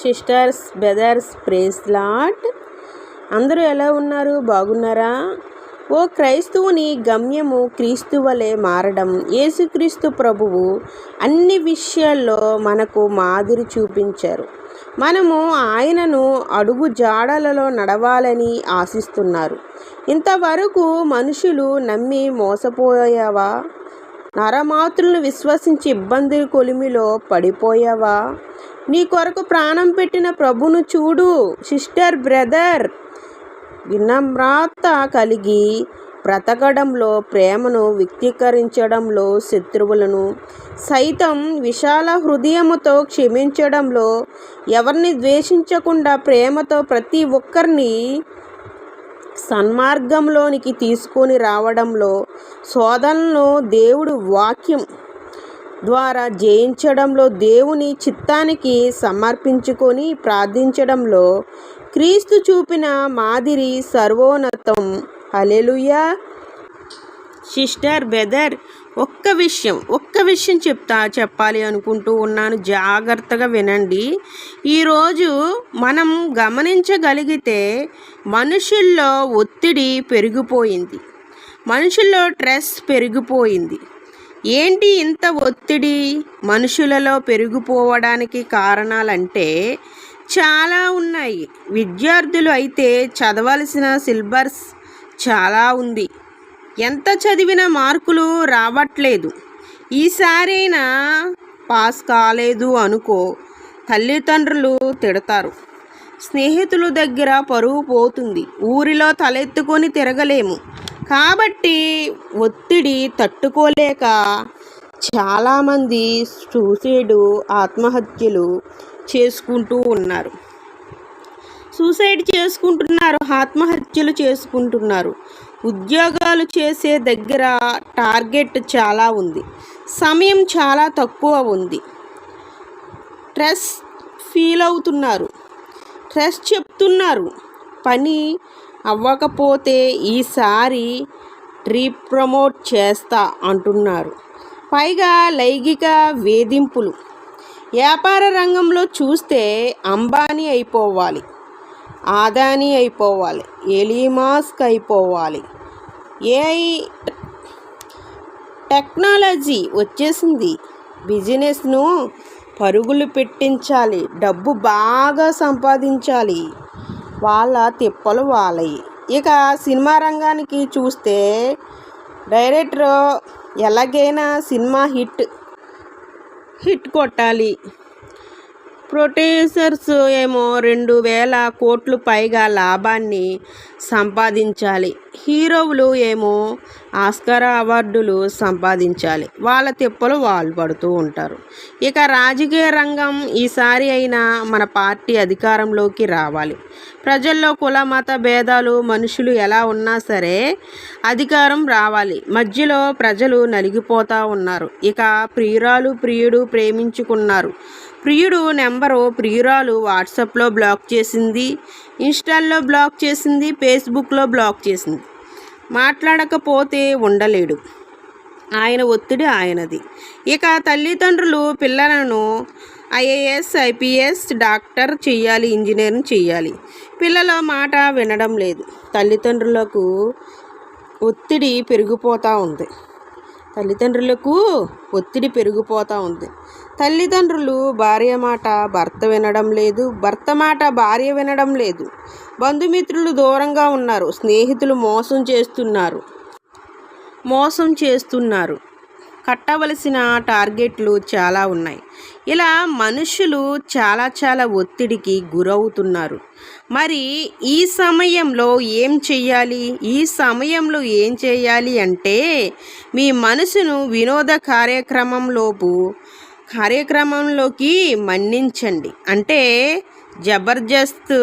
Sisters brothers praise lot అందరూ ఎలా ఉన్నారు? బాగున్నారా? ఓ క్రైస్తవుని గమ్యము క్రీస్తు వలె మారడం యేసుక్రీస్తు ప్రభువు అన్ని విషయాల్లో మనకు మాదిరి చూపించారు. మనము ఆయనను అడుగు జాడలలో నడవాలని ఆశిస్తున్నారు. ఇంతవరకు మనుషులు నమ్మి మోసపోయావా? నరమాతులను విశ్వసించి ఇబ్బంది కొలిమిలో పడిపోయావా? నీ కొరకు ప్రాణం పెట్టిన ప్రభును చూడు సిస్టర్ బ్రదర్. వినమ్రత కలిగి బ్రతకడంలో ప్రేమను వ్యక్తీకరించడంలో శత్రువులను సైతం విశాల హృదయముతో క్షమించడంలో ఎవరిని ద్వేషించకుండా ప్రేమతో ప్రతి ఒక్కరిని సన్మార్గంలోనికి తీసుకొని రావడంలో శోధనను దేవుడు వాక్యం ద్వారా జయించడంలో దేవుని చిత్తానికి సమర్పించుకొని ప్రార్థించడంలో క్రీస్తు చూపిన మాదిరి సర్వోన్నతం. అలెలుయా సిస్టర్ బెదర్ ఒక్క విషయం ఒక్క విషయం చెప్తా చెప్పాలి అనుకుంటూ ఉన్నాను. జాగ్రత్తగా వినండి. ఈరోజు మనం గమనించగలిగితే మనుషుల్లో ఒత్తిడి పెరిగిపోయింది. మనుషుల్లో స్ట్రెస్ పెరిగిపోయింది. ఏంటి ఇంత ఒత్తిడి? మనుషులలో పెరిగిపోవడానికి కారణాలంటే చాలా ఉన్నాయి. విద్యార్థులు అయితే చదవలసిన సిలబస్ చాలా ఉంది. ఎంత చదివిన మార్కులు రావట్లేదు. ఈసారైనా పాస్ కాలేదు అనుకో తల్లిదండ్రులు తిడతారు. స్నేహితుల దగ్గర పరువు పోతుంది. ఊరిలో తలెత్తుకొని తిరగలేము. కాబట్టి ఒత్తిడి తట్టుకోలేక చాలామంది సూసైడు ఆత్మహత్యలు చేసుకుంటూ ఉన్నారు. సూసైడ్ చేసుకుంటున్నారు ఆత్మహత్యలు చేసుకుంటున్నారు. ఉద్యోగాలు చేసే దగ్గర టార్గెట్ చాలా ఉంది. సమయం చాలా తక్కువ ఉంది. స్ట్రెస్ ఫీల్ అవుతున్నారు. స్ట్రెస్ చెప్తున్నారు. పని అవ్వకపోతే ఈసారి రీప్రమోట్ చేస్తా అంటున్నారు. పైగా లైంగిక వేధింపులు. వ్యాపార రంగంలో చూస్తే అంబానీ అయిపోవాలి. ఆదాని అయిపోవాలి ఎలీమాస్క్ అయిపోవాలి. ఏఐ టెక్నాలజీ వచ్చేసింది. బిజినెస్ను పరుగులు పెట్టించాలి డబ్బు బాగా సంపాదించాలి. వాళ్ళ తిప్పలు వాళ్ళయి ఇక సినిమా రంగానికి చూస్తే డైరెక్టర్ ఎలాగైనా సినిమా హిట్ హిట్ కొట్టాలి. ప్రొటేసర్స్ ఏమో రెండు వేల కోట్లు పైగా లాభాన్ని సంపాదించాలి. హీరోలు ఏమో ఆస్కార్ అవార్డులు సంపాదించాలి. వాళ్ళ తిప్పలు వాళ్ళు పడుతూ ఉంటారు. ఇక రాజకీయ రంగం ఈసారి అయినా మన పార్టీ అధికారంలోకి రావాలి. ప్రజల్లో కుల మత భేదాలు మనుషులు ఎలా ఉన్నా సరే అధికారం రావాలి. మధ్యలో ప్రజలు నలిగిపోతూ ఉన్నారు. ఇక ప్రియురాలు ప్రియుడు ప్రేమించుకున్నారు. ప్రియుడు నెంబరు ప్రియురాలు వాట్సాప్లో బ్లాక్ చేసింది ఇన్స్టాల్లో బ్లాక్ చేసింది ఫేస్బుక్లో బ్లాక్ చేసింది. మాట్లాడకపోతే ఉండలేడు. ఆయన ఒత్తిడి ఆయనది. ఇక తల్లిదండ్రులు పిల్లలను ఐఏఎస్ ఐపీఎస్ డాక్టర్ చెయ్యాలి ఇంజనీరింగ్ చెయ్యాలి పిల్లల మాట వినడం లేదు. తల్లిదండ్రులకు ఒత్తిడి పెరిగిపోతూ ఉంది. తల్లిదండ్రులకు ఒత్తిడి పెరిగిపోతూ ఉంది. తల్లిదండ్రులు భార్య మాట భర్త వినడం లేదు. భర్త మాట భార్య వినడం లేదు. బంధుమిత్రులు దూరంగా ఉన్నారు. స్నేహితులు మోసం చేస్తున్నారు. మోసం చేస్తున్నారు. కట్టవలసిన టార్గెట్లు చాలా ఉన్నాయి. ఇలా మనుషులు చాలా చాలా ఒత్తిడికి గురవుతున్నారు. మరి ఈ సమయంలో ఏం చెయ్యాలి? ఈ సమయంలో ఏం చేయాలి అంటే మీ మనసును వినోద కార్యక్రమంలోపు కార్యక్రమంలోకి మన్నించండి. అంటే జబర్దస్త్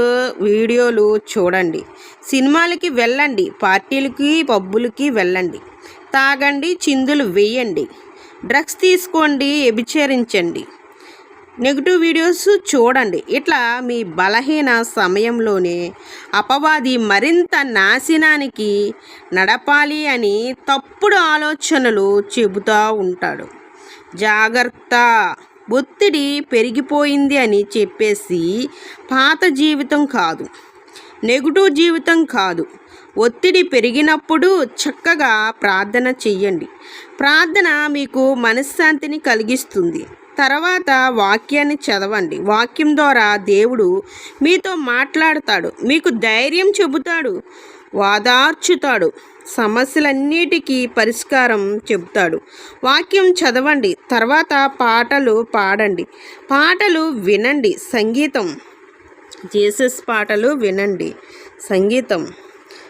వీడియోలు చూడండి. సినిమాలకి వెళ్ళండి పార్టీలకి పబ్బులకి వెళ్ళండి. తాగండి చిందులు వేయండి. డ్రగ్స్ తీసుకోండి ఎభిచరించండి నెగిటివ్ వీడియోస్ చూడండి. ఇట్లా మీ బలహీన సమయంలోనే అపవాది మరింత నాశనానికి నడపాలి అని తప్పుడు ఆలోచనలు చెబుతూ ఉంటాడు. జాగ్రత్త! ఒత్తిడి పెరిగిపోయింది అని చెప్పేసి పాత జీవితం కాదు నెగిటివ్ జీవితం కాదు. ఒత్తిడి పెరిగినప్పుడు చక్కగా ప్రార్థన చెయ్యండి. ప్రార్థన మీకు మనశ్శాంతిని కలిగిస్తుంది. తర్వాత వాక్యాన్ని చదవండి. వాక్యం ద్వారా దేవుడు మీతో మాట్లాడతాడు మీకు ధైర్యం చెబుతాడు వాదార్చుతాడు. సమస్యలన్నిటికీ పరిష్కారం చెబుతాడు. వాక్యం చదవండి తర్వాత పాటలు పాడండి. పాటలు వినండి సంగీతం. జీసస్ పాటలు వినండి సంగీతం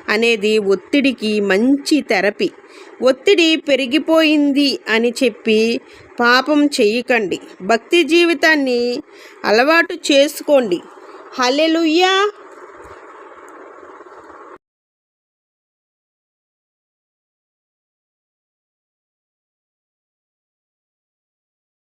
అనేది ఒత్తిడికి మంచి థెరపీ. ఒత్తిడి పెరిగిపోయింది అని చెప్పి పాపం చేయకండి. భక్తి జీవితాన్ని అలవాటు చేసుకోండి. హలెలుయ్యా